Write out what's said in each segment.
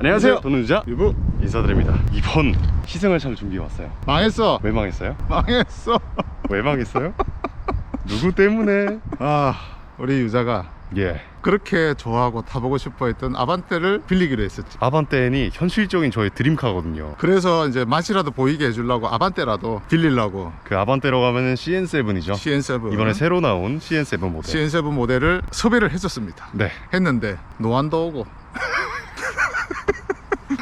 안녕하세요. 유자 유부 인사드립니다. 이번 시승을 참 준비해 왔어요. 망했어 왜 망했어요? 망했어 왜 망했어요? 누구 때문에? 아 우리 유자가 예. 그렇게 좋아하고 타보고 싶어 했던 아반떼를 빌리기로 했었지 아반떼는 현실적인 저의 드림카거든요. 그래서 이제 맛이라도 보이게 해주려고 아반떼라도 빌리려고 그 아반떼로 가면은 CN7이죠. CN7 이번에 새로 나온 CN7 모델. CN7 모델을 섭외를 했었습니다 네. 했는데 노안도 오고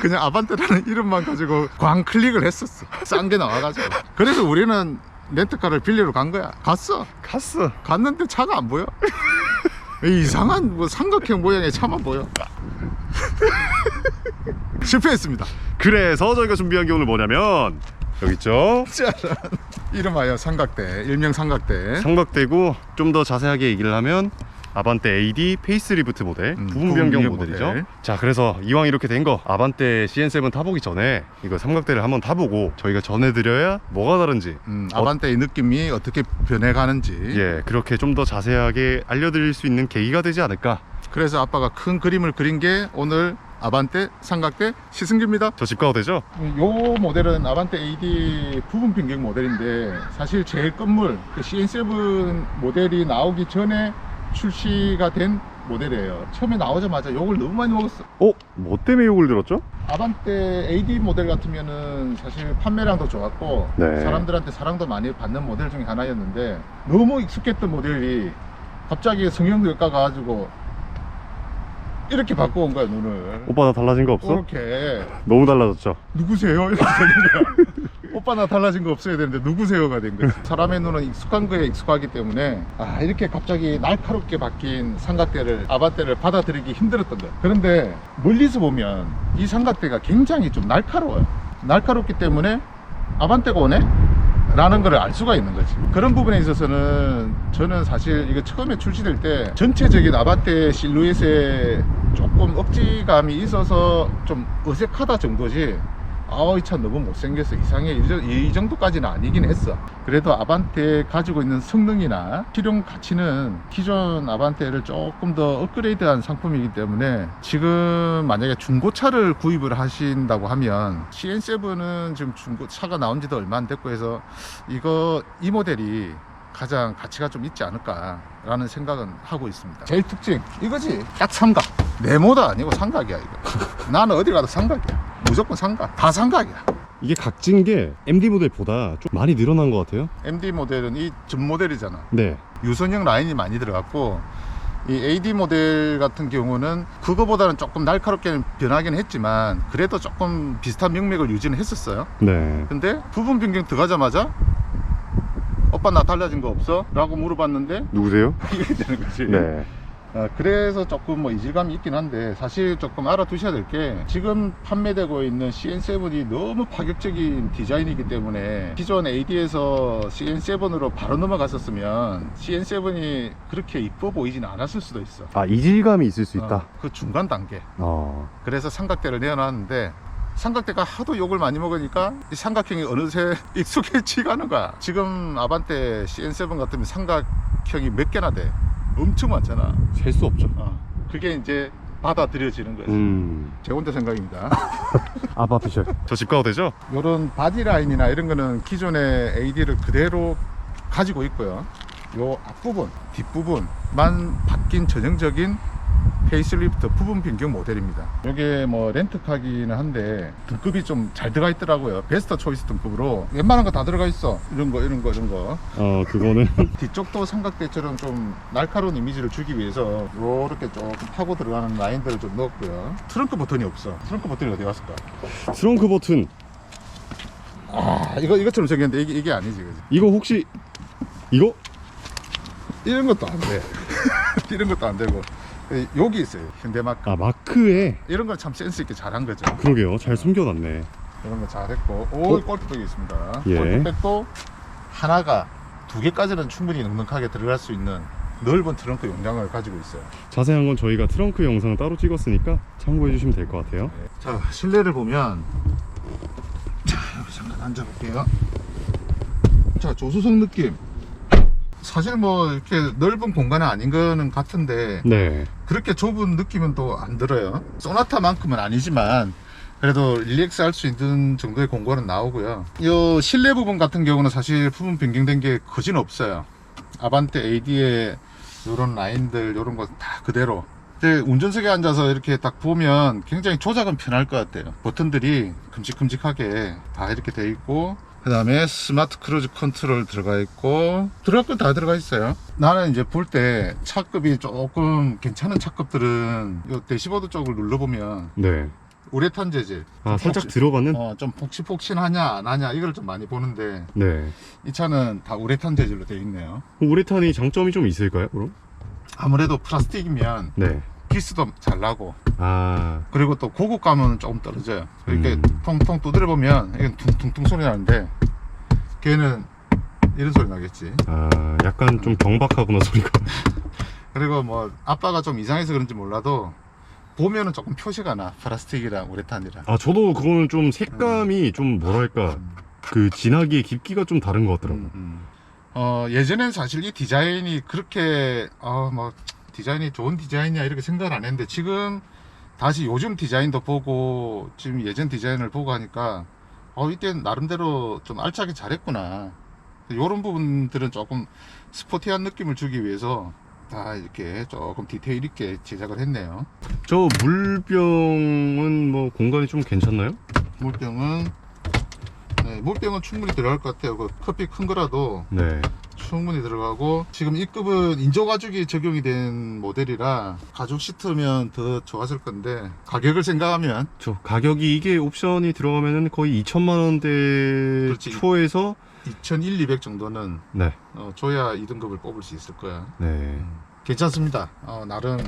그냥 아반떼라는 이름만 가지고 광 클릭을 했었어. 싼 게 나와가지고. 그래서 우리는 렌트카를 빌리러 간 거야. 갔어? 카스. 갔는데 차가 안 보여? 이상한 뭐 삼각형 모양의 차만 보여. 실패했습니다. 그래서 저희가 준비한 게 오늘 뭐냐면 여기 있죠. 짜란 이름하여 삼각대 일명 삼각대. 삼각대고 좀 더 자세하게 얘기를 하면 아반떼 AD 페이스리프트 모델 음, 부분 변경 부분 모델이죠. 모델. 자, 그래서 이왕 이렇게 된 거 아반떼 CN7 타보기 전에 이거 삼각대를 한번 타보고 저희가 전해드려야 뭐가 다른지 음, 어- 아반떼의 느낌이 어떻게 변해가는지 예 그렇게 좀 더 자세하게 알려드릴 수 있는 계기가 되지 않을까. 그래서 아빠가 큰 그림을 그린 게 오늘 아반떼 삼각대 시승기입니다 저 집 가도 되죠? 요 모델은 아반떼 AD 부분 변경 모델인데 사실 제일 끝물 그 CN7 모델이 나오기 전에 출시가 된 모델이에요. 처음에 나오자마자 욕을 너무 많이 먹었어. 어? 뭐 때문에 욕을 들었죠? 아반떼 AD 모델 같으면은 사실 판매량도 좋았고 네. 사람들한테 사랑도 많이 받는 모델 중에 하나였는데 너무 익숙했던 모델이 갑자기 성형외과 가가지고 이렇게 바꿔온 거야 눈을. 오빠 나 달라진 거 없어? 이렇게 너무 달라졌죠? 누구세요? 이렇게 되는 거야. 오빠 나 달라진 거 없어야 되는데 누구세요가 된 거지. 사람의 눈은 익숙한 거에 익숙하기 때문에 아 이렇게 갑자기 날카롭게 바뀐 삼각대를 아반떼를 받아들이기 힘들었던 거야. 그런데 멀리서 보면 이 삼각대가 굉장히 좀 날카로워요. 날카롭기 때문에 아반떼가 오네? 라는 걸 알 수가 있는 거지. 그런 부분에 있어서는 저는 사실 이거 처음에 출시될 때 전체적인 아반떼 실루엣에 조금 억지감이 있어서 좀 어색하다 정도지. 아우 이차 너무 못생겼어 이상해. 이 정도까지는 아니긴 했어. 그래도 아반떼 가지고 있는 성능이나 실용 가치는 기존 아반떼를 조금 더 업그레이드한 상품이기 때문에 지금 만약에 중고차를 구입을 하신다고 하면 CN7은 지금 중고차가 나온 지도 얼마 안 됐고 해서 이거 이 모델이 가장 가치가 좀 있지 않을까라는 생각은 하고 있습니다. 제일 특징 이거지. 딱 삼각. 네모도 아니고 삼각이야 이거. 나는 어디 가도 삼각이야. 무조건 삼각. 다 삼각이야. 이게 각진 게 MD 모델보다 좀 많이 늘어난 것 같아요. MD 모델은 이 전 모델이잖아. 네. 유선형 라인이 많이 들어갔고 이 AD 모델 같은 경우는 그거보다는 조금 날카롭게 변하긴 했지만 그래도 조금 비슷한 명맥을 유지는 했었어요. 네. 근데 부분 변경 들어가자마자 오빠 나 달라진 거 없어? 라고 물어봤는데 누구세요? 이게 되는 거지. 네. 아, 그래서 조금 뭐 이질감이 있긴 한데 사실 조금 알아두셔야 될 게 지금 판매되고 있는 CN7이 너무 파격적인 디자인이기 때문에 기존 AD에서 CN7으로 바로 넘어갔었으면 CN7이 그렇게 이뻐 보이진 않았을 수도 있어. 아 이질감이 있을 수 있다. 어, 그 중간 단계. 어. 그래서 삼각대를 내어놨는데 삼각대가 하도 욕을 많이 먹으니까 이 삼각형이 어느새 익숙해지가 는 거야. 지금 아반떼 CN7 같으면 삼각형이 몇 개나 돼. 엄청 많잖아. 셀 수 없죠. 어, 그게 이제 받아들여지는 거지. 음. 제 혼자 생각입니다. 아바 피셜. 저 집 가도 되죠? 이런 바디 라인이나 이런 거는 기존의 AD를 그대로 가지고 있고요. 요 앞부분, 뒷부분만 바뀐 전형적인 페이스리프트 부분 변경 모델입니다. 이게 뭐 렌트카기는 한데 등급이 좀 잘 들어가 있더라고요. 베스트 초이스 등급으로 웬만한 거 다 들어가 있어. 이런 거, 이런 거, 이런 거. 어 그거는 뒤쪽도 삼각대처럼 좀 날카로운 이미지를 주기 위해서 이렇게 조금 파고 들어가는 라인들을 좀 넣었고요. 트렁크 버튼이 없어. 트렁크 버튼이 어디 갔을까? 트렁크 버튼 아, 이거 이것처럼 생겼는데 이게 이게 아니지, 그지? 이거 혹시 이거 이런 것도 안 돼. 이런 것도 안 되고 에, 여기 있어요. 현대마크. 아 마크에 이런 걸 참 센스 있게 잘한 거죠. 그러게요. 잘 숨겨놨네. 이런 거 잘했고, 오 어? 골프백이 있습니다. 예. 골프백도 하나가 두 개까지는 충분히 넉넉하게 들어갈 수 있는 넓은 트렁크 용량을 가지고 있어요. 자세한 건 저희가 트렁크 영상을 따로 찍었으니까 참고해 주시면 될 것 같아요. 자 실내를 보면 자 여기 잠깐 앉아 볼게요 자 조수석 느낌 사실 뭐 이렇게 넓은 공간은 아닌 거는 같은데 네. 그렇게 좁은 느낌은 또 안 들어요. 소나타만큼은 아니지만 그래도 릴렉스 할 수 있는 정도의 공간은 나오고요. 이 실내 부분 같은 경우는 사실 부분 변경된 게 거진 없어요. 아반떼 AD의 이런 라인들 이런 거 다 그대로. 운전석에 앉아서 이렇게 딱 보면 굉장히 조작은 편할 것 같아요. 버튼들이 큼직큼직하게 다 이렇게 돼 있고 그 다음에 스마트 크루즈 컨트롤 들어가 있고 들어갈 건 다 들어가 있어요 나는 이제 볼 때 차급이 조금 괜찮은 차급들은 이 대시보드 쪽을 눌러보면 네. 우레탄 재질 아, 좀 살짝 폭신- 들어가는? 어, 좀 폭신폭신하냐 안 하냐 이걸 좀 많이 보는데 네. 이 차는 다 우레탄 재질로 되어 있네요 우레탄이 장점이 좀 있을까요, 그럼? 아무래도 플라스틱이면 네. 기스도 잘 나고 아, 그리고 또 고급 감은 조금 떨어져요 이렇게 음. 통통 두드려 보면 이건 퉁퉁퉁 소리 나는데 걔는 이런 소리 나겠지 아, 약간 좀 경박하구나, 소리가. 그리고 뭐 아빠가 좀 이상해서 그런지 몰라도 보면은 조금 표시가 나 플라스틱이랑 우레탄이랑 아, 저도 그거는 좀 색감이 좀 뭐랄까, 그 진하기의 깊이가 좀 다른 것 같더라고요. 음, 음. 어 예전엔 사실 이 디자인이 그렇게 아뭐 디자인이 좋은 디자인이야 이렇게 생각을 안 했는데 지금 다시 요즘 디자인도 보고 지금 예전 디자인을 보고 하니까 어 이때 나름대로 좀 알차게 잘했구나 이런 부분들은 조금 스포티한 느낌을 주기 위해서 다 이렇게 조금 디테일 있게 제작을 했네요 저 물병은 뭐 공간이 좀 괜찮나요? 물병은 네, 물병은 충분히 들어갈 것 같아요 그 커피 큰 거라도 네. 충분히 들어가고 지금 이 급은 인조 가죽이 적용이 된 모델이라 가죽 시트면 더 좋았을 건데 가격을 생각하면 저 가격이 이게 옵션이 들어가면은 거의 2천만 원대 그렇지. 초에서 2,100, 200 정도는 네. 어, 줘야 2등급을 뽑을 수 있을 거야 네. 괜찮습니다 어, 나름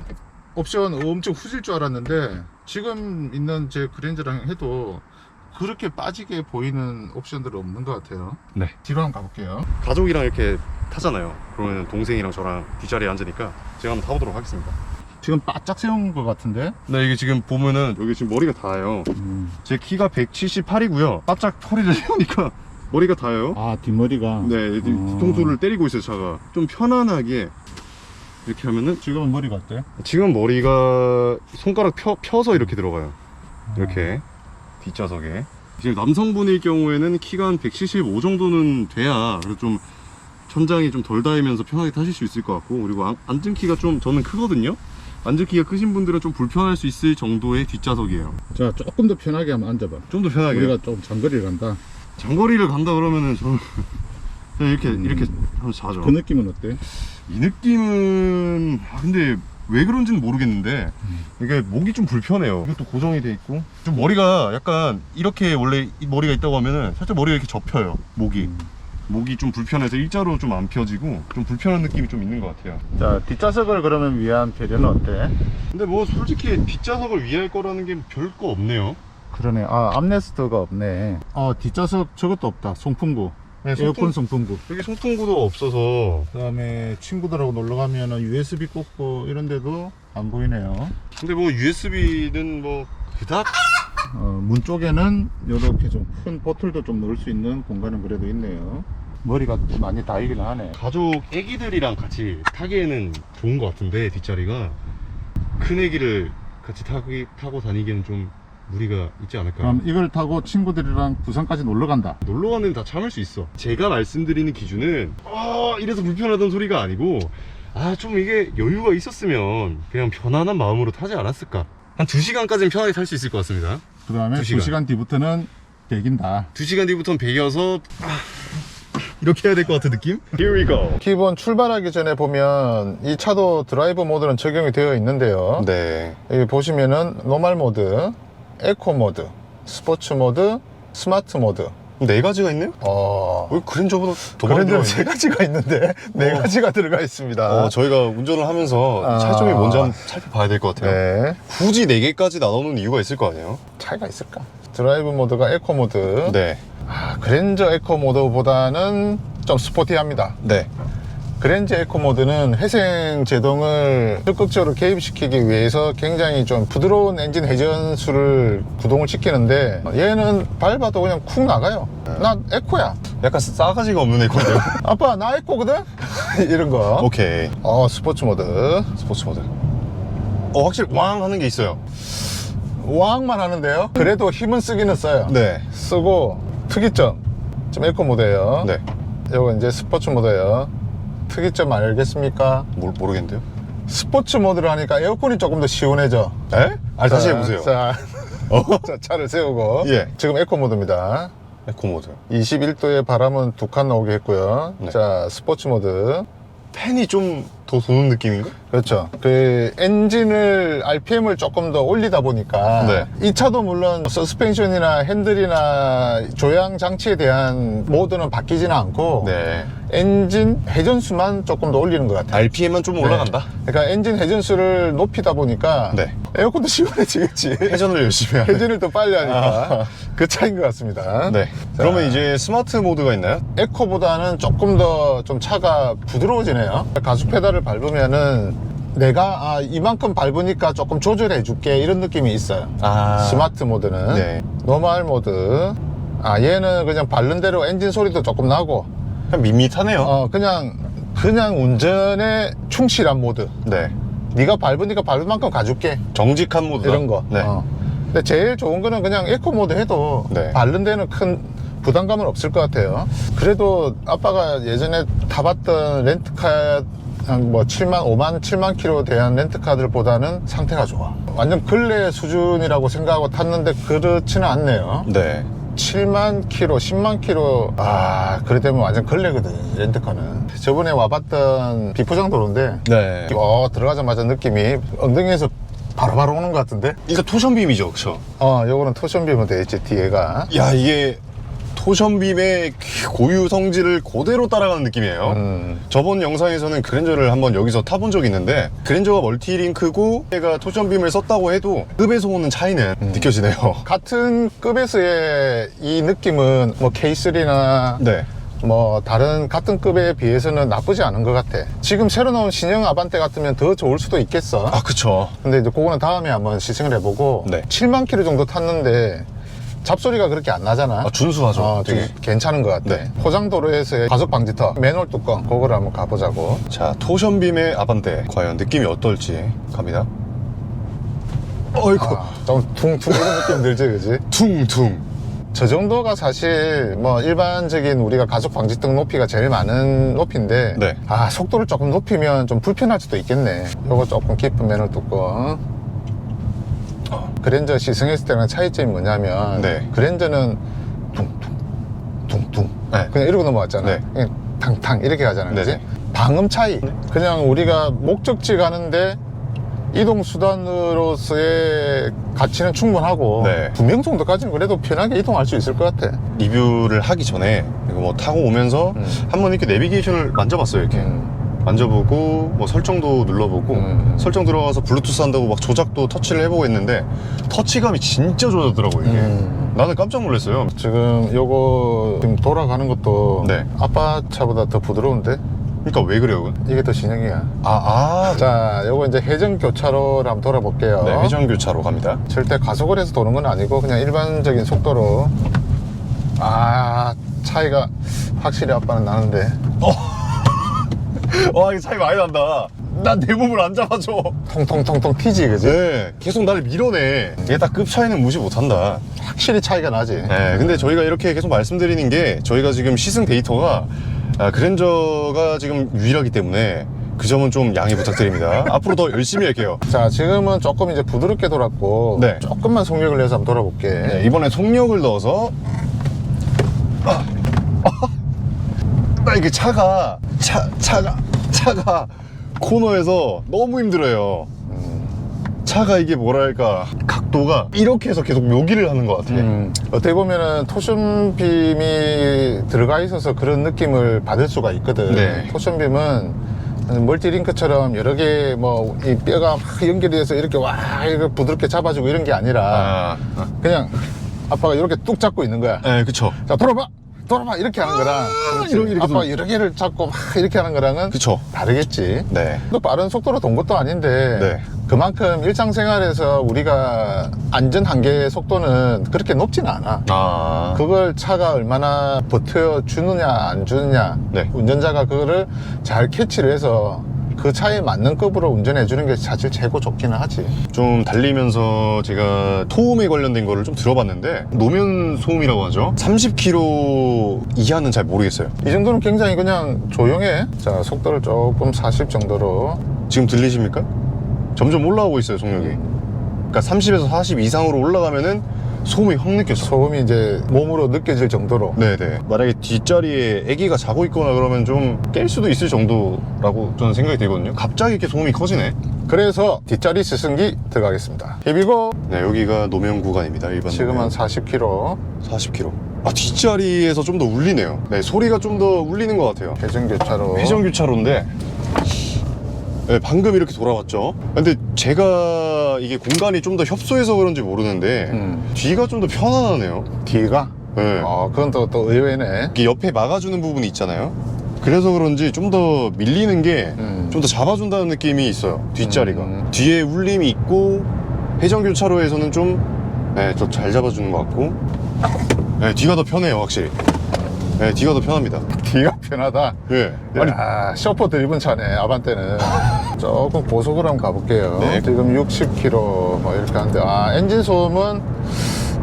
옵션 엄청 후질 줄 알았는데 지금 있는 제 그랜저랑 해도 그렇게 빠지게 보이는 옵션들은 없는 것 같아요 네. 뒤로 한번 가볼게요 가족이랑 이렇게 타잖아요. 그러면 동생이랑 저랑 뒷자리에 앉으니까 제가 한번 타보도록 하겠습니다. 지금 바짝 세운 것 같은데 네, 이게 지금 보면은 여기 지금 머리가 닿아요. 제 키가 178이고요. 바짝 허리를 세우니까 머리가 닿아요. 아 뒷머리가 네, 이 뒤통수를 때리고 있어요, 차가. 좀 편안하게 이렇게 하면은 지금은 머리가 어때? 지금 머리가 손가락 펴, 펴서 이렇게 들어가요. 이렇게 뒷좌석에. 지금 남성분일 경우에는 키가 한 175 정도는 돼야 좀 천장이 좀 덜 닿으면서 편하게 타실 수 있을 것 같고 그리고 안- 앉은 키가 좀 저는 크거든요. 앉은 키가 크신 분들은 좀 불편할 수 있을 정도의 뒷좌석이에요. 자 조금 더 편하게 한번 앉아봐 좀 더 편하게. 우리가 좀 장거리를 간다 장거리를 간다 그러면은 저는 그냥 이렇게 음. 이렇게 하면 자죠. 그 느낌은 어때? 이 느낌은 아, 근데 왜 그런지는 모르겠는데 이게 목이 좀 불편해요. 이것도 고정이 돼 있고 좀 머리가 약간 이렇게 원래 이 머리가 있다고 하면은 살짝 머리가 이렇게 접혀요. 목이 목이 좀 불편해서 일자로 좀 안 펴지고 좀 불편한 느낌이 좀 있는 것 같아요. 자 뒷좌석을 그러면 위한 배려는 어때? 근데 뭐 솔직히 뒷좌석을 위할 거라는 게 별 거 없네요. 그러네 아 암레스트가 없네 어 뒷좌석 저것도 없다 송풍구 네, 에어컨 송풍구. 여기 송풍구도 없어서 그 다음에 친구들하고 놀러 가면은 USB 꽂고 이런 데도 안 보이네요. 근데 뭐 USB는 뭐 그닥? 어, 문 쪽에는 이렇게 좀큰 보틀도 좀 넣을 수 있는 공간은 그래도 있네요. 머리가 많이 다이긴 하네. 가족 애기들이랑 같이 타기에는 좋은 것 같은데 뒷자리가. 큰 애기를 같이 타기, 타고 다니기에는 좀 무리가 있지 않을까 그럼 이걸 타고 친구들이랑 부산까지 놀러 간다. 놀러 가는 다 참을 수 있어. 제가 말씀드리는 기준은 아 이래서 불편하던 소리가 아니고 아 좀 이게 여유가 있었으면 그냥 편안한 마음으로 타지 않았을까? 한 2시간까지는 편하게 탈 수 있을 것 같습니다. 그 다음에 두 시간. 2시간 뒤부터는 대긴다. 2시간 뒤부터는 배겨서 이렇게 해야 될 것 같은 느낌? Here we go. 기본 출발하기 전에 보면 이 차도 드라이브 모드는 적용이 되어 있는데요. 네. 여기 보시면은 노멀 모드, 에코 모드, 스포츠 모드, 스마트 모드 네 가지가 있네요? 어... 왜 그랜저보다 더 많이 그랜저는 세 가지가 있는데 네 어. 가지가 들어가 있습니다 어, 저희가 운전을 하면서 아. 차이점이 뭔지 한번 살펴봐야 될 것 같아요. 네 굳이 4개까지 나눠놓은 이유가 있을 거 아니에요? 차이가 있을까? 드라이브 모드가 에코 모드 네. 아, 그랜저 에코 모드보다는 좀 스포티합니다 네. 그랜저 에코 모드는 회생 제동을 적극적으로 개입시키기 위해서 굉장히 좀 부드러운 엔진 회전수를 구동을 시키는데 얘는 밟아도 그냥 쿵 나가요 나 에코야 약간 싸가지가 없는 애건데요? 아빠 나 에코거든? 이런 거 오케이. 어 스포츠 모드 스포츠 모드. 어, 확실히 왕 하는 게 있어요. 왕만 하는데요. 그래도 힘은 쓰기는 써요. 네. 쓰고 특이점 좀 에코 모드예요. 네. 이거 이제 스포츠 모드예요. 특이점 알겠습니까? 모, 모르겠는데요. 스포츠 모드를 하니까 에어컨이 조금 더 시원해져. 에? 아, 다시 자, 해보세요. 자, 어? 자, 차를 세우고. 예. 지금 에코 모드입니다. 에코 모드. 21도의 바람은 두 칸 나오게 했고요. 네. 자, 스포츠 모드. 팬이 좀 더 도는 느낌인가? 그렇죠. 그 엔진을 RPM을 조금 더 올리다 보니까 네. 이 차도 물론 서스펜션이나 핸들이나 조향 장치에 대한 모드는 바뀌지는 않고 네. 엔진 회전수만 조금 더 올리는 것 같아요. RPM만 좀 올라간다? 그러니까 엔진 회전수를 높이다 보니까 네. 에어컨도 시원해지겠지. 회전을 열심히 하네. 회전을 더 빨리 하니까 그 차인 것 같습니다. 네. 그러면 이제 스마트 모드가 있나요? 에코보다는 조금 더 좀 차가 부드러워지네요. 가속 페달을 밟으면은 내가 아, 이만큼 밟으니까 조금 조절해 줄게 이런 느낌이 있어요. 아. 스마트 모드는 네. 노멀 모드. 아 얘는 그냥 밟는 대로 엔진 소리도 조금 나고 그냥 밋밋하네요. 어 그냥 그냥 운전에 충실한 모드. 네. 네가 밟으니까 밟을 만큼 가줄게 정직한 모드. 이런 거. 네. 어. 근데 제일 좋은 거는 그냥 에코 모드 해도 네. 밟는 데는 큰 부담감은 없을 것 같아요. 그래도 아빠가 예전에 타봤던 렌트카 한 뭐 7만, 5만, 7만 킬로 대한 렌트카들보다는 상태가 좋아. 완전 근래 수준이라고 생각하고 탔는데 그렇지는 않네요. 네. 7만 킬로, 10만 킬로, 아, 그래 되면 완전 걸레거든, 렌트카는. 저번에 와봤던 비포장 도로인데, 네. 어, 들어가자마자 느낌이 엉덩이에서 바로바로 오는 것 같은데? 이거 토션빔이죠, 그쵸? 어, 요거는 토션빔은 되겠지, 뒤에가. 야, 이게 토션빔의 고유 성질을 그대로 따라가는 느낌이에요. 음, 저번 영상에서는 그랜저를 한번 여기서 타본 적이 있는데 그랜저가 멀티링크고 얘가 토션빔을 썼다고 해도 급에서 오는 차이는 느껴지네요. 같은 급에서의 이 느낌은 뭐 K3나 네. 뭐 다른 같은 급에 비해서는 나쁘지 않은 것 같아. 지금 새로 나온 신형 아반떼 같으면 더 좋을 수도 있겠어. 아, 그쵸. 근데 이제 그거는 다음에 한번 시승을 해보고 네. 7만 킬로 정도 탔는데 잡소리가 그렇게 안 나잖아. 아, 준수하죠. 어, 되게. 좀 괜찮은 것 같아. 네. 포장도로에서의 가속 방지턱, 맨홀 뚜껑, 그거를 한번 가보자고. 자, 토션빔의 아반떼. 과연 느낌이 어떨지 갑니다. 어이구. 아, 좀 퉁퉁 이런 느낌 들지, 그지? 퉁퉁. 저 정도가 사실 뭐 일반적인 우리가 가속 방지턱 높이가 제일 많은 높이인데 네. 아 속도를 조금 높이면 좀 불편할 수도 있겠네 요거 조금 깊은 맨홀 뚜껑 그랜저 시승했을 때랑 차이점이 뭐냐면 네. 그랜저는 퉁퉁 퉁퉁 네. 그냥 이러고 넘어왔잖아 네. 그냥 탕탕 이렇게 가잖아 그지 네네. 방음 차이 그냥 우리가 목적지 가는데 이동 수단으로서의 가치는 충분하고 네. 두명 정도까지는 그래도 편하게 이동할 수 있을 것 같아. 리뷰를 하기 전에 이거 뭐 타고 오면서 음. 한번 이렇게 내비게이션을 만져봤어요, 이렇게. 음. 만져보고 뭐 설정도 눌러보고 음. 설정 들어가서 블루투스 한다고 막 조작도 터치를 해보고 했는데 터치감이 진짜 좋아졌더라고요 이게 음. 나는 깜짝 놀랐어요 지금 요거 지금 돌아가는 것도 네. 아빠 차보다 더 부드러운데 그러니까 왜 그래요? 이게 더 신형이야. 아, 아 자, 요거 이제 회전 교차로를 한번 돌아볼게요. 네, 회전 교차로 갑니다 절대 가속을 해서 도는 건 아니고 그냥 일반적인 속도로. 아, 차이가 확실히 아빠는 나는데. 와 이거 차이 많이 난다 난 내 몸을 안 잡아줘 통통통통 튀지, 그지? 네 계속 나를 밀어내 얘딱급 차이는 무시 못한다 확실히 차이가 나지. 네, 근데 저희가 이렇게 계속 말씀드리는 게 저희가 지금 시승 데이터가 아, 그랜저가 지금 유일하기 때문에 그 점은 좀 양해 부탁드립니다. 앞으로 더 열심히 할게요. 자, 지금은 조금 이제 부드럽게 돌았고. 네. 조금만 속력을 내서 한번 돌아볼게. 네, 이번에 속력을 넣어서 아, 아, 나 이게 차가 차 차가 차가 코너에서 너무 힘들어요. 차가 이게 뭐랄까 각도가 이렇게 해서 계속 묘기를 하는 것 같아. 음, 어떻게 보면은 토션빔이 들어가 있어서 그런 느낌을 받을 수가 있거든. 네. 토션빔은 멀티링크처럼 여러 개 뭐 이 뼈가 막 연결이 돼서 이렇게 와 이거 부드럽게 잡아주고 이런 게 아니라 아, 그냥 아빠가 이렇게 뚝 잡고 있는 거야. 네, 그쵸. 자 돌아봐, 돌아봐 이렇게 하는 거랑. 이렇게, 이렇게 아빠가 돌- 여러 개를 잡고 막 이렇게 하는 거랑은 그쵸. 다르겠지. 네. 또 빠른 속도로 돈 것도 아닌데 네. 그만큼 일상생활에서 우리가 안전 한계 속도는 그렇게 높지는 않아. 아, 그걸 차가 얼마나 버텨 주느냐 안 주느냐 네. 운전자가 그거를 잘 캐치를 해서 그 차에 맞는 급으로 운전해 주는 게 사실 최고 좋기는 하지. 좀 달리면서 제가 토음에 관련된 거를 좀 들어봤는데 노면 소음이라고 하죠 30km 이하는 잘 모르겠어요 이 정도는 굉장히 그냥 조용해. 자, 속도를 조금 40 정도로. 지금 들리십니까? 점점 올라오고 있어요 속력이 그러니까 30에서 40 이상으로 올라가면은 소음이 확 느껴져. 소음이 이제 몸으로 느껴질 정도로. 네네. 만약에 뒷자리에 아기가 자고 있거나 그러면 좀 깰 수도 있을 정도라고 저는 생각이 되거든요. 갑자기 이렇게 소음이 커지네. 그래서 뒷자리 스승기 들어가겠습니다. 비비고 네 여기가 노면 구간입니다. 일반 지금 한 노면. 40km 40km 아 뒷자리에서 좀 더 울리네요. 네 소리가 좀 더 울리는 것 같아요. 회전교차로. 회전교차로인데. 네, 방금 이렇게 돌아왔죠. 근데 제가 이게 공간이 좀 더 협소해서 그런지 모르는데 음. 뒤가 좀 더 편안하네요 뒤가? 네. 어, 그건 또, 또 의외네. 이게 옆에 막아주는 부분이 있잖아요 그래서 그런지 좀 더 밀리는 게좀 음. 더 잡아준다는 느낌이 있어요 뒷자리가 음. 뒤에 울림이 있고 회전교차로에서는 좀 네, 더잘 잡아주는 것 같고 네, 뒤가 더 편해요 확실히 네, 뒤가 더 편합니다 뒤가 편하다. 예. 아니 야, 셔퍼 드리븐 차네, 아반떼는. 조금 고속으로 한번 가볼게요. 네. 지금 60km 뭐 이렇게 하는데, 아, 엔진 소음은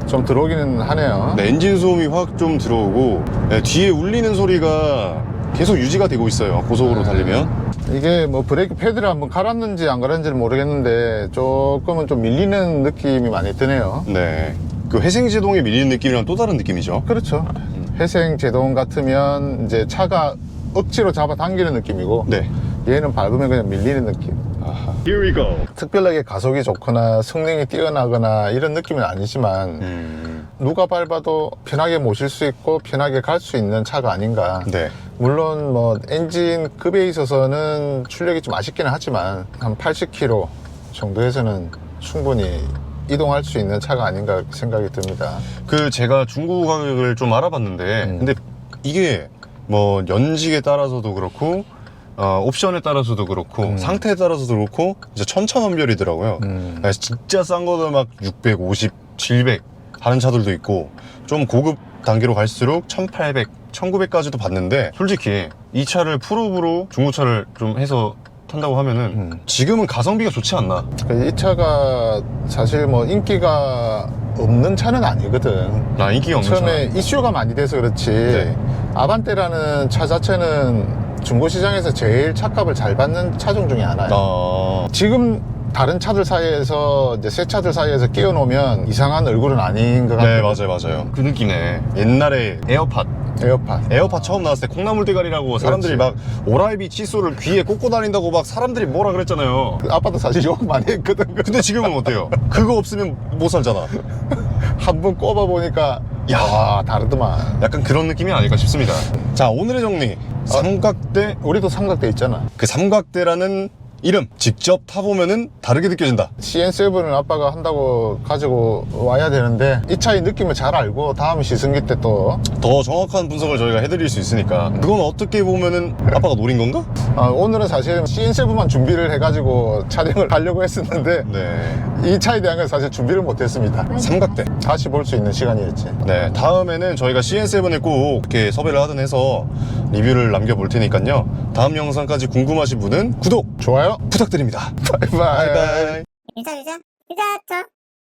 좀 들어오기는 하네요. 네, 엔진 소음이 확 좀 들어오고 네, 뒤에 울리는 소리가 계속 유지가 되고 있어요 고속으로 네. 달리면 이게 뭐 브레이크 패드를 한번 갈았는지 안 갈았는지는 모르겠는데, 조금은 좀 밀리는 느낌이 많이 드네요. 네그 회생 제동에 밀리는 느낌이랑 또 다른 느낌이죠 그렇죠. 회생 제동 같으면 이제 차가 억지로 잡아당기는 느낌이고, 네 얘는 밟으면 그냥 밀리는 느낌. 아하. Here we go 특별하게 가속이 좋거나 성능이 뛰어나거나 이런 느낌은 아니지만 음, 누가 밟아도 편하게 모실 수 있고 편하게 갈 수 있는 차가 아닌가 네 물론 뭐 엔진 급에 있어서는 출력이 좀 아쉽기는 하지만 한 80km 정도에서는 충분히 이동할 수 있는 차가 아닌가 생각이 듭니다 그 제가 중고 가격을 좀 알아봤는데 음. 근데 이게 뭐 연식에 따라서도 그렇고 어, 옵션에 따라서도 그렇고 음. 상태에 따라서도 그렇고 이제 천차만별이더라고요 음. 그래서 진짜 싼 거는 막 650, 700 하는 차들도 있고 좀 고급 단계로 갈수록 1800, 1900까지도 봤는데 솔직히 이 차를 풀업으로 중고차를 좀 해서 탄다고 하면은 음. 지금은 가성비가 좋지 않나 이 차가 사실 뭐 인기가 없는 차는 아니거든 나 인기가 없는 처음에 이슈가 많이 돼서 그렇지 네. 아반떼라는 차 자체는 중고 시장에서 제일 차값을 잘 받는 차종 중에 차 하나예요. 아... 지금 다른 차들 사이에서 이제 새 차들 사이에서 끼워 놓으면 이상한 얼굴은 아닌 것네 같아요. 맞아요 맞아요 그 느낌에 옛날에 에어팟 에어팟. 에어팟 처음 나왔을 때 콩나물 대가리라고 사람들이 막. 오라이비 칫솔을 귀에 꽂고 다닌다고 막 사람들이 뭐라 그랬잖아요 그 아빠도 사실 욕 많이 했거든. 근데 지금은 어때요? 그거 없으면 못 살잖아 한 번 꼽아 보니까 야. 야 다르더만. 약간 그런 느낌이 아닐까 싶습니다 자 오늘의 정리 삼각대 우리도 삼각대 있잖아. 그 삼각대라는 이름 직접 타보면은 다르게 느껴진다 CN7을 아빠가 한다고 가지고 와야 되는데 이 차의 느낌을 잘 알고 다음 시승기 때 또 더 정확한 분석을 저희가 해드릴 수 있으니까 그건 어떻게 보면은 아빠가 노린 건가? 아, 오늘은 사실 CN7만 준비를 해가지고 촬영을 하려고 했었는데 네 이 차에 대한 건 사실 준비를 못했습니다. 삼각대 다시 볼 수 있는 시간이었지. 네, 다음에는 저희가 CN7을 꼭 이렇게 섭외를 하든 해서 리뷰를 남겨볼 테니까요. 다음 영상까지 궁금하신 분은 구독 좋아요. 부탁드립니다. 바이바이. 바이바이. 유자 유자 유자 자